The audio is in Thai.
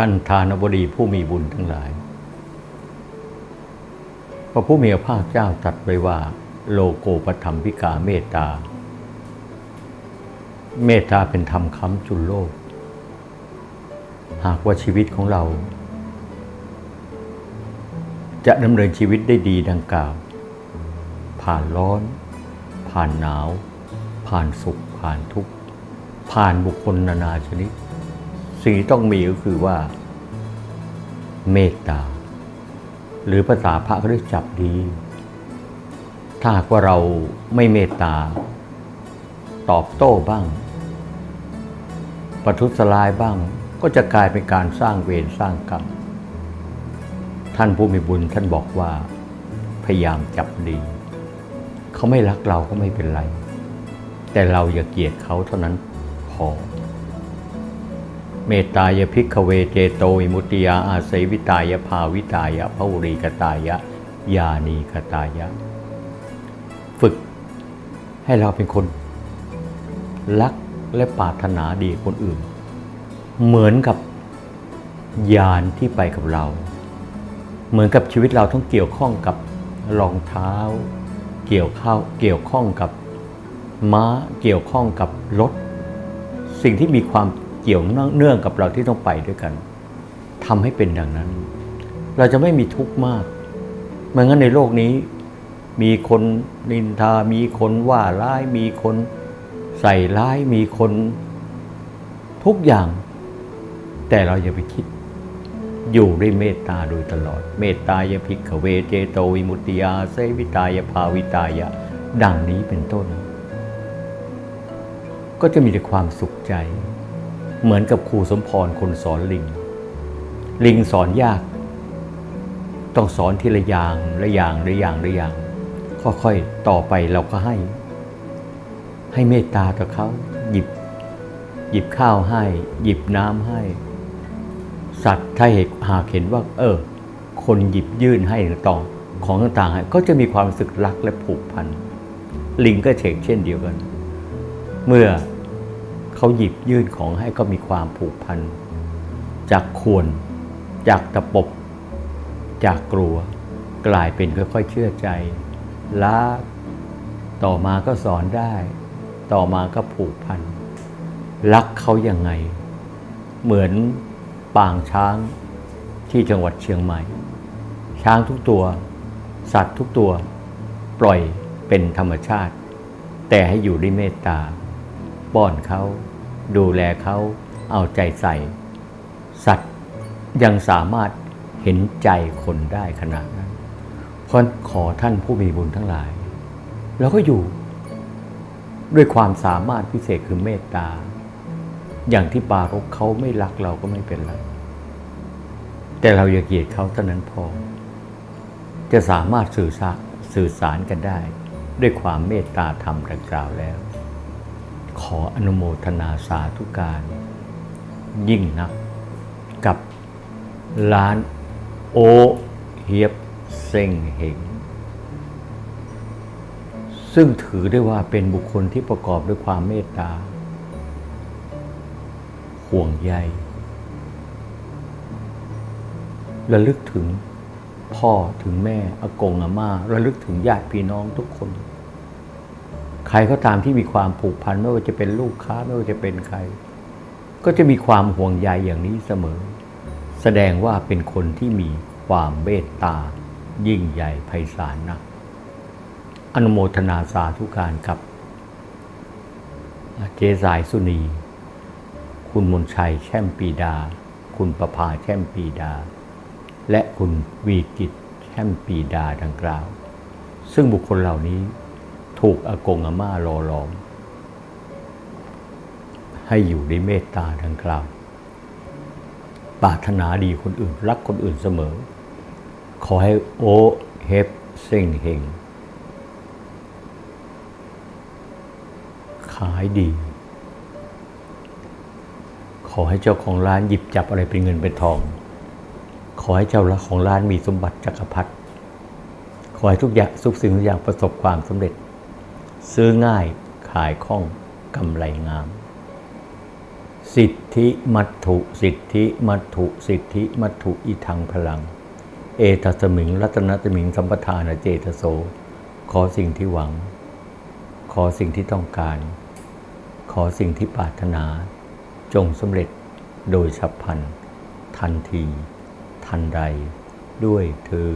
ท่านทานบดีผู้มีบุญทั้งหลายพระผู้มีพระภาคเจ้าตรัสไว้ว่า โลโกปธรรมพิกาเมตตา เมตตาเป็นธรรมค้ำจุนโลก หากว่าชีวิตของเรา จะดำเนินชีวิตได้ดีดังกล่าว ผ่านร้อน ผ่านหนาว ผ่านสุข ผ่านทุกข์ ผ่านบุคคลนานาชนิด สิ่งที่ต้องมีก็คือว่า เมตตา หรือภาษาพระเขาเรียกจับดี ถ้าหากว่าเราไม่เมตตา ตอบโต้บ้างประทุษร้ายบ้างก็จะกลายเป็นการสร้างเวรสร้างกรรม ท่านผู้มีบุญท่านบอกว่า พยายามจับดี เขาไม่รักเราก็ไม่เป็นไร แต่เราอย่าเกลียดเขาเท่านั้นพอ เมตตายพิกเวเจโตวิมุติยาอาศัยวิตายภาวิตายะภวรีกตายะยานีกตายะ ฝึกให้เราเป็นคน รักและปรารถนาดีคนอื่น เหมือนกับยานที่ไปกับเรา เหมือนกับชีวิตเราต้องเกี่ยวข้องกับรองเท้า เกี่ยวข้าวเกี่ยวข้องกับม้าเกี่ยวข้องกับรถ สิ่งที่มีความ กี่ยวเนื่องกับเราที่ต้องไปด้วยกันทำให้เป็นดังนั้น เราจะไม่มีทุกข์มากเมือนงั้นในโลกนี้ มีคนนินทา มีคนว่าร้าย มีคนใส่ร้าย มีคนทุกอย่าง แต่เราอย่าไปคิด อยู่ด้วยเมตตาโดยตลอด เมตตายพิกขเวเจโตวิมุตติยาเซวิตายภาวิตายะ ดังนี้เป็นต้น ก็จะมีแต่ความสุขใจ เหมือนกับครูสมพรคนสอนลิง ลิงสอนยาก ต้องสอนทีละอย่างละอย่างละอย่างละอย่าง ค่อยๆต่อไปเราก็ให้ ให้เมตตาต่อเขาหยิบ หยิบข้าวให้ หยิบน้ำให้ สัตว์ถ้าเหตุหากเห็นว่า เออ คนหยิบยื่นให้ต่อของต่างๆก็จะมีความรู้สึกรักและผูกพันลิงก็เฉกเช่นเดียวกัน เมื่อ เขาหยิบยื่นของให้ก็มีความผูกพัน จากควร จากตะปบ จากกลัว กลายเป็นค่อยๆเชื่อใจรักต่อมาก็สอนได้ ต่อมาก็ผูกพัน รักเขายังไง เหมือนปางช้างที่จังหวัดเชียงใหม่ ช้างทุกตัว สัตว์ทุกตัว ปล่อยเป็นธรรมชาติ แต่ให้อยู่ด้วยเมตตา ป้อนเขา ดูแลเขาเอาใจใส่ สัตว์ยังสามารถเห็นใจคนได้ขนาดนั้นเพราะขอท่านผู้มีบุญทั้งหลายเราก็อยู่ ด้วยความสามารถพิเศษคือเมตตา อย่างที่ปารกเขาไม่รักเราก็ไม่เป็นไร แต่เราอย่าเกลียดเขาเท่านั้นพอ จะสามารถสื่อสารสื่อสารกันได้ ด้วยความเมตตาธรรมดังกล่าวแล้ว ขออนุโมทนาสาธุการ ยิ่งนัก กับร้านโอเฮียบเซ็งเหงซึ่งถือได้ว่าเป็นบุคคลที่ประกอบด้วยความเมตตา ห่วงใยระลึกถึงพ่อถึงแม่อากงอาม่าระลึกถึงญาติพี่น้องทุกคน ใครก็ตามที่มีความผูกพันไม่ว่าจะเป็นลูกค้าไม่ว่าจะเป็นใคร ก็จะมีความห่วงใยอย่างนี้เสมอ แสดงว่าเป็นคนที่มีความเมตตา ยิ่งใหญ่ไพศาลนะอนุโมทนาสาธุการกับเจสายสุนี คุณมนชัยแช่มปีดา คุณประภาแช่มปีดา และคุณวีกิจแช่มปีดาดังกล่าว ซึ่งบุคคลเหล่านี้ ถูกอากงอาม่าหล่อหลอม ให้อยู่ในเมตตาดังกล่าวปรารถนาดีคนอื่น รักคนอื่นเสมอ ขอให้โอเฮฟเซ็งเฮงขายดี ขอให้เจ้าของร้านหยิบจับอะไรเป็นเงินเป็นทอง ขอให้เจ้าของร้านมีสมบัติจักรพรรดิขอให้ทุกอย่างทุกสิ่งทุกอย่างประสบความสำเร็จ ซื้อง่ายขายคล่องกำไรงาม สิทธิมัตถุ สิทธิมัตถุ สิทธิมัตถุอิทังพลัง เอตัสมิง รัตนตมิง สัมปทานเจตโส ขอสิ่งที่หวัง ขอสิ่งที่ต้องการ ขอสิ่งที่ปรารถนา จงสำเร็จโดยฉับพลัน ทันที ทันใด ด้วยเธอ